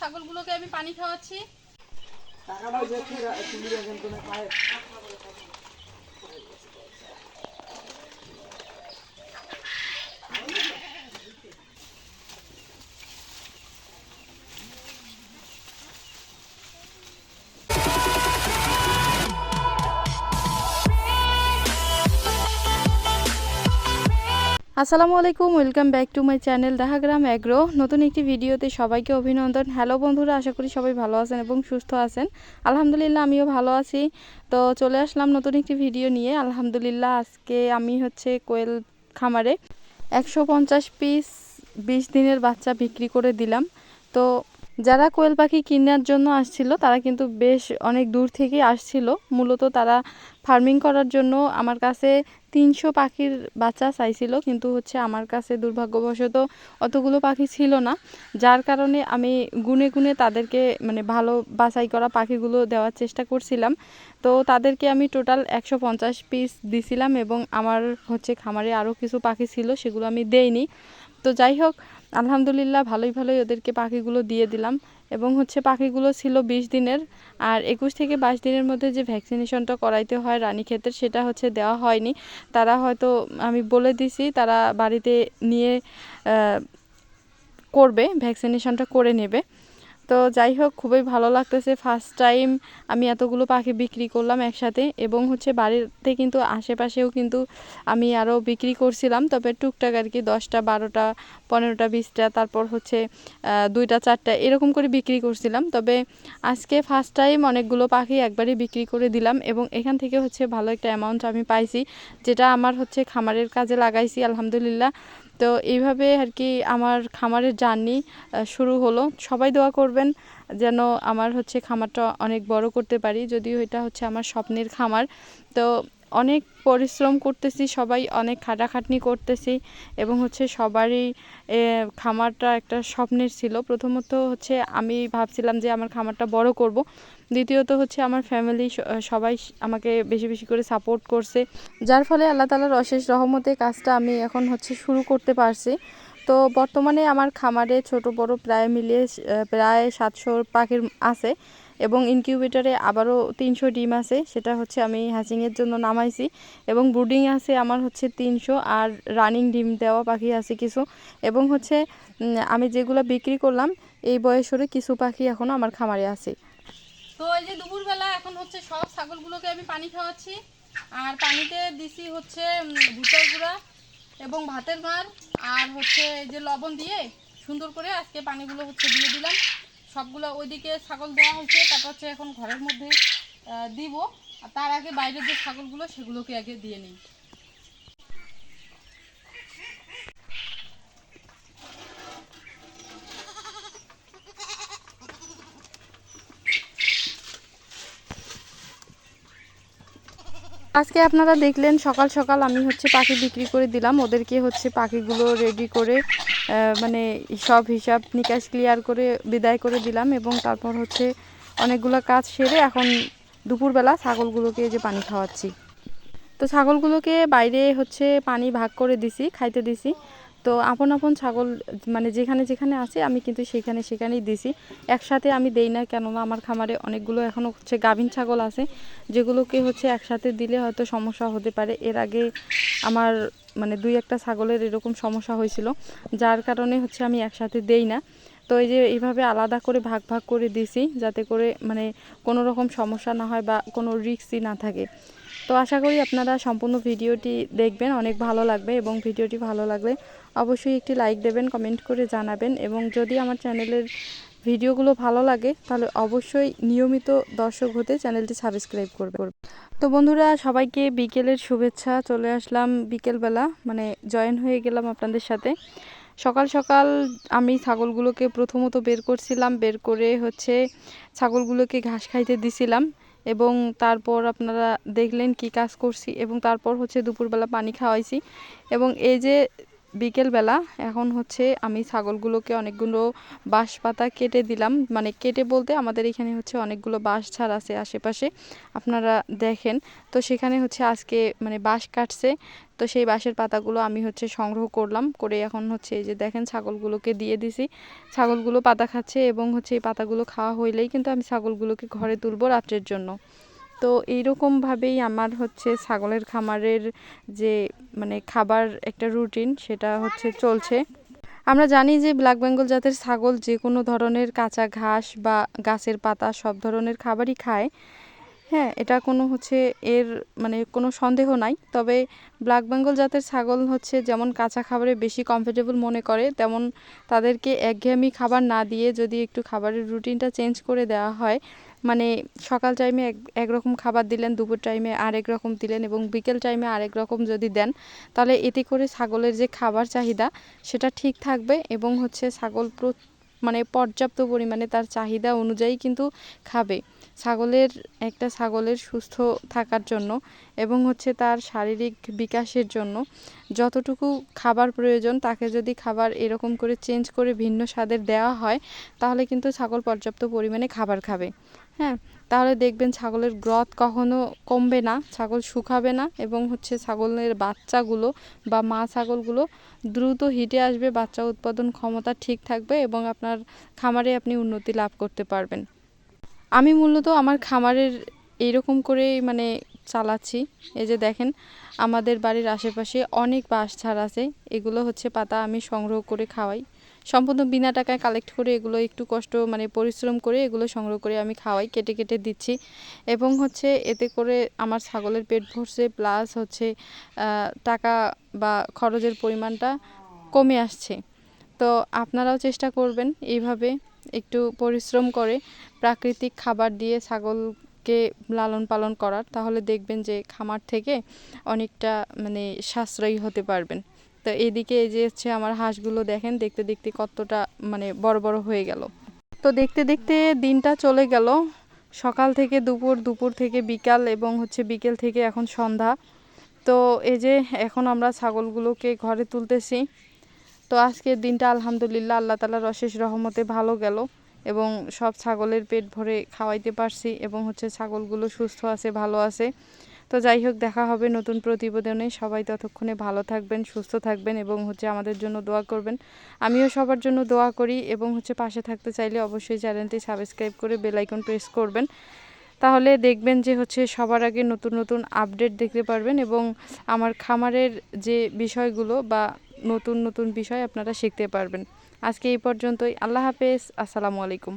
ছাগলগুলোকে আমি পানি খাওয়াচ্ছি। আসসালামু আলাইকুম, welcome back to my channel Dehagram agro. নতুন একটি ভিডিওতে সবাইকে অভিনন্দন। হ্যালো বন্ধুরা, আশা করি সবাই ভালো আছেন এবং সুস্থ আছেন। আলহামদুলিল্লাহ, আমিও ভালো আছি। তো চলে আসলাম নতুন একটি ভিডিও নিয়ে। আলহামদুলিল্লাহ, আজকে আমি হচ্ছে কোয়েল খামারে একশো পঞ্চাশ পিস বিশ দিনের বাচ্চা বিক্রি করে দিলাম। তো যারা কোয়েল পাখি কেনার জন্য আসছিল, তারা কিন্তু বেশ অনেক দূর থেকে আসছিল। মূলত তারা ফার্মিং করার জন্য আমার কাছে তিনশো পাখির বাচ্চা চাইছিল, কিন্তু হচ্ছে আমার কাছে দুর্ভাগ্যবশত অতগুলো পাখি ছিল না। যার কারণে আমি গুনে গুনে তাদেরকে মানে ভালো বাছাই করা পাখিগুলো দেওয়ার চেষ্টা করছিলাম। তো তাদেরকে আমি টোটাল একশো পঞ্চাশ পিস দিছিলাম এবং আমার হচ্ছে খামারে আরও কিছু পাখি ছিল, সেগুলো আমি দেইনি। তো যাই হোক আলহামদুলিল্লাহ ভালোই ভালোই ওদেরকে পাখিগুলো দিয়ে দিলাম। এবং হচ্ছে পাখিগুলো ছিল বিশ দিনের। আর একুশ থেকে বাইশ দিনের মধ্যে যে ভ্যাকসিনেশনটা করাইতে হয় রানী রানীক্ষেতের, সেটা হচ্ছে দেওয়া হয়নি। তারা হয়তো, আমি বলে দিছি, তারা বাড়িতে নিয়ে করবে, ভ্যাকসিনেশনটা করে নেবে। তো যাই হোক, খুবই ভালো লাগতেছে। ফার্স্ট টাইম আমি এতগুলো পাখি বিক্রি করলাম একসাথে এবং হচ্ছে বাড়িতে কিন্তু আশেপাশেও কিন্তু আমি আরও বিক্রি করছিলাম। তবে টুকটাক আর কি দশটা, বারোটা, পনেরোটা, বিশটা, তারপর হচ্ছে দুইটা, চারটা এরকম করে বিক্রি করছিলাম। তবে আজকে ফার্স্ট টাইম অনেকগুলো পাখি একবারই বিক্রি করে দিলাম এবং এখান থেকে হচ্ছে ভালো একটা অ্যামাউন্ট আমি পাইছি, যেটা আমার হচ্ছে খামারের কাজে লাগাইছি, আলহামদুলিল্লাহ। তো এইভাবে আর কি আমার খামারের জার্নি শুরু হলো। সবাই দোয়া করবেন যেন আমার হচ্ছে খামারটা অনেক বড় করতে পারি, যদিও এটা হচ্ছে আমার স্বপ্নের খামার। তো অনেক পরিশ্রম করতেছি, সবাই অনেক খাটাখাটনি করতেছি এবং হচ্ছে সবারই খামারটা একটা স্বপ্নের ছিল। প্রথমত হচ্ছে আমি ভাবছিলাম যে আমার খামারটা বড় করব। দ্বিতীয়ত হচ্ছে আমার ফ্যামিলি সবাই আমাকে বেশি বেশি করে সাপোর্ট করছে। যার ফলে আল্লাহ তালার অশেষ রহমতে কাজটা আমি এখন হচ্ছে শুরু করতে পারছি। তো বর্তমানে আমার খামারে ছোট বড় প্রায় মিলিয়ে প্রায় সাতশো পাখির আছে এবং ইনকিউবেটরে আবারও তিনশো ডিম আছে। সেটা হচ্ছে আমি হ্যাচিংয়ের জন্য নামাইছি এবং ব্রুডিং আছে আমার হচ্ছে তিনশো আর রানিং ডিম দেওয়া পাখি আছে কিছু। এবং হচ্ছে আমি যেগুলো বিক্রি করলাম, এই বয়সরে কিছু পাখি এখনও আমার খামারে আছে। তো এই যে দুপুরবেলা এখন হচ্ছে সব ছাগলগুলোকে আমি পানি খাওয়াচ্ছি। আর পানিতে দিছি হচ্ছে ভুট্টার গুঁড়া এবং ভাতের মার। আর হচ্ছে যে লবণ দিয়ে সুন্দর করে আজকে পানিগুলো হচ্ছে দিয়ে দিলাম। সবগুলো ওইদিকে ছাগল দেওয়া হয়েছে, তারপর হচ্ছে এখন ঘরের মধ্যে দিব। আর তার আগে বাইরের যে ছাগলগুলো, সেগুলোকে আগে দিয়ে নিই। আজকে আপনারা দেখলেন সকাল সকাল আমি হচ্ছে পাখি বিক্রি করে দিলাম। ওদেরকে হচ্ছে পাখিগুলো রেডি করে মানে সব হিসাব নিকাশ ক্লিয়ার করে বিদায় করে দিলাম এবং তারপর হচ্ছে অনেকগুলো কাজ সেরে এখন দুপুরবেলা ছাগলগুলোকে যে পানি খাওয়াচ্ছি। তো ছাগলগুলোকে বাইরে হচ্ছে পানি ভাগ করে দিছি, খাইতে দিছি। তো আপন আপন ছাগল মানে যেখানে যেখানে আছে, আমি কিন্তু সেখানে সেখানেই দিছি। একসাথে আমি দেই না, কেননা আমার খামারে অনেকগুলো এখনও হচ্ছে গাভিন ছাগল আছে, যেগুলোকে হচ্ছে একসাথে দিলে হয়তো সমস্যা হতে পারে। এর আগে আমার মানে দুই একটা ছাগলের এরকম সমস্যা হয়েছিল, যার কারণে হচ্ছে আমি একসাথে দেই না। তো এই যে এইভাবে আলাদা করে ভাগ ভাগ করে দিছি, যাতে করে মানে কোনো রকম সমস্যা না হয় বা কোনো রিস্কই না থাকে। তো আশা করি আপনারা সম্পূর্ণ ভিডিওটি দেখবেন, অনেক ভালো লাগবে এবং ভিডিওটি ভালো লাগলে অবশ্যই একটি লাইক দেবেন, কমেন্ট করে জানাবেন এবং যদি আমার চ্যানেলের ভিডিওগুলো ভালো লাগে তাহলে অবশ্যই নিয়মিত দর্শক হতে চ্যানেলটি সাবস্ক্রাইব করবে। তো বন্ধুরা, সবাইকে বিকেলের শুভেচ্ছা। চলে আসলাম বিকেলবেলা মানে জয়েন হয়ে গেলাম আপনাদের সাথে। সকাল সকাল আমি ছাগলগুলোকে প্রথমত বের করছিলাম, বের করে হচ্ছে ছাগলগুলোকে ঘাস খাইতে দিছিলাম। এবং তারপর আপনারা দেখলেন কি কাজ করছি এবং তারপর হচ্ছে দুপুরবেলা পানি খাওয়াইছি এবং এই যে বিকেলবেলা এখন হচ্ছে আমি ছাগলগুলোকে অনেকগুলো বাঁশ পাতা কেটে দিলাম। মানে কেটে বলতে আমাদের এখানে হচ্ছে অনেকগুলো বাঁশ ছাড় আছে আশেপাশে, আপনারা দেখেন। তো সেখানে হচ্ছে আজকে মানে বাঁশ কাটছে, তো সেই বাঁশের পাতাগুলো আমি হচ্ছে সংগ্রহ করলাম। করে এখন হচ্ছে এই যে দেখেন ছাগলগুলোকে দিয়ে দিছি। ছাগলগুলো পাতা খাচ্ছে এবং হচ্ছে এই পাতাগুলো খাওয়া হইলেই কিন্তু আমি ছাগলগুলোকে ঘরে তুলবো রাত্রের জন্য। তো এইরকমভাবেই আমার হচ্ছে ছাগলের খামারের যে মানে খাবার একটা রুটিন সেটা হচ্ছে চলছে। আমরা জানি যে ব্ল্যাক বেঙ্গল জাতের ছাগল যে কোনো ধরনের কাঁচা ঘাস বা গাছের পাতা সব ধরনের খাবারই খায়। হ্যাঁ এটা কোনো হচ্ছে এর মানে কোনো সন্দেহ নাই। তবে ব্ল্যাক বেঙ্গল জাতের ছাগল হচ্ছে যেমন কাঁচা খাবারে বেশি কমফোর্টেবল মনে করে, তেমন তাদেরকে একঘেয়েমি খাবার না দিয়ে যদি একটু খাবারের রুটিনটা চেঞ্জ করে দেওয়া হয় মানে সকাল টাইমে এক, একরকম খাবার দিলেন, দুপুর টাইমে আরেক রকম দিলেন এবং বিকেল টাইমে আরেক রকম যদি দেন, তাহলে এতে করে ছাগলের যে খাবার চাহিদা, সেটা ঠিক থাকবে এবং হচ্ছে ছাগল মানে পর্যাপ্ত পরিমাণে তার চাহিদা অনুযায়ী কিন্তু খাবে। ছাগলের, একটা ছাগলের সুস্থ থাকার জন্য এবং হচ্ছে তার শারীরিক বিকাশের জন্য যতটুকু খাবার প্রয়োজন, তাকে যদি খাবার এরকম করে চেঞ্জ করে ভিন্ন স্বাদের দেওয়া হয়, তাহলে কিন্তু ছাগল পর্যাপ্ত পরিমাণে খাবার খাবে। হ্যাঁ তাহলে দেখবেন ছাগলের গ্রথ কখনো কমবে না, ছাগল শুকাবে না এবং হচ্ছে ছাগলের বাচ্চাগুলো বা মা ছাগলগুলো দ্রুত হিটে আসবে, বাচ্চা উৎপাদন ক্ষমতা ঠিক থাকবে এবং আপনার খামারে আপনি উন্নতি লাভ করতে পারবেন। আমি মূলত আমার খামারের এইরকম করেই মানে চালাচ্ছি। এই যে দেখেন, আমাদের বাড়ির আশেপাশে অনেক বাঁশ ঝাড় আছে, এগুলো হচ্ছে পাতা আমি সংগ্রহ করে খাওয়াই। সম্পূর্ণ বিনা টাকায় কালেক্ট করে এগুলো একটু কষ্ট মানে পরিশ্রম করে এগুলো সংগ্রহ করে আমি খাওয়াই, কেটে কেটে দিচ্ছি। এবং হচ্ছে এতে করে আমার ছাগলের পেট ভরছে প্লাস হচ্ছে টাকা বা খরচের পরিমাণটা কমে আসছে। তো আপনারাও চেষ্টা করবেন এইভাবে একটু পরিশ্রম করে প্রাকৃতিক খাবার দিয়ে ছাগলকে লালন পালন করার, তাহলে দেখবেন যে খামার থেকে অনেকটা মানে সাশ্রয়ী হতে পারবেন। তো এদিকে এই যে হচ্ছে আমার হাঁসগুলো দেখেন, দেখতে দেখতে কতটা মানে বড় বড় হয়ে গেল। তো দেখতে দেখতে দিনটা চলে গেল। সকাল থেকে দুপুর দুপুর থেকে বিকাল এবং হচ্ছে বিকেল থেকে এখন সন্ধ্যা। তো এই যে এখন আমরা ছাগলগুলোকে ঘরে তুলতেছি। তো আজকের দিনটা আলহামদুলিল্লাহ আল্লাহ তালার অশেষ রহমতে ভালো গেল এবং সব ছাগলের পেট ভরে খাওয়াইতে পারছি এবং হচ্ছে ছাগলগুলো সুস্থ আছে, ভালো আছে। তো যাই হোক, দেখা হবে নতুন প্রতিবেদনে। সবাই ততক্ষণে ভালো থাকবেন, সুস্থ থাকবেন এবং হচ্ছে আমাদের জন্য দোয়া করবেন। আমিও সবার জন্য দোয়া করি এবং হচ্ছে পাশে থাকতে চাইলে অবশ্যই চ্যানেলটি সাবস্ক্রাইব করে বেল আইকন প্রেস করবেন। তাহলে দেখবেন যে হচ্ছে সবার আগে নতুন নতুন আপডেট দেখতে পারবেন এবং আমার খামারের যে বিষয়গুলো বা নতুন নতুন বিষয় আপনারা শিখতে পারবেন। আজকে এই পর্যন্তই। আল্লাহ হাফেজ। আসসালামু আলাইকুম।